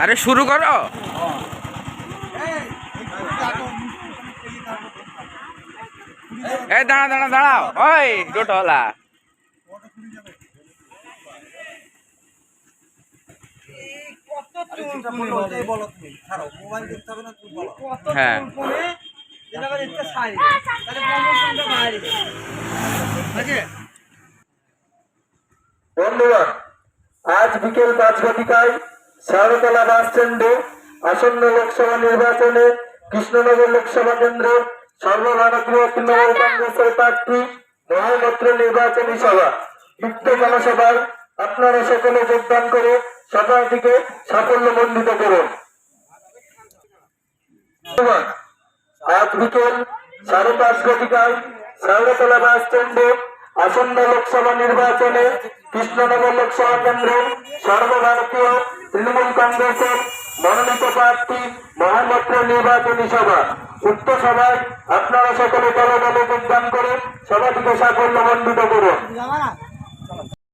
আরে শুরু করো। এই দাঁড়া দাঁড়া দাঁড়াও। ওই টোটলা কত মোবাইল দেখতে হবে টোটোলা হ্যাঁ। বন্ধুগণ আজ বিকেল পাঁচ ঘটিকায় শারতলা বাস স্ট্যান্ডে আসন্ন লোকসভা নির্বাচনে কৃষ্ণনগর লোকসভা কেন্দ্র সর্বভারতীয় তৃণমূল কংগ্রেসের প্রার্থী মহামন্ত্র নির্বাচনী সভা। উক্ত জনসভায় আপনারা সকলে যোগদান করে সভাটিকে সাফল্যমণ্ডিত করুন। আজ বিকেল সাড়ে পাঁচ ঘটিকায় শারদতলা বাস স্ট্যান্ডে আসন্ন লোকসভা নির্বাচনে কৃষ্ণনগর লোকসভা কেন্দ্র সর্বভারতীয় তৃণমূল কংগ্রেসের মনোনীত প্রার্থী মহামন্ত্র নির্বাচনী সভা। উক্ত সভায় আপনারা সকলে দলে যোগদান করে সভাটিকে সাফল্যমণ্ডিত করুন।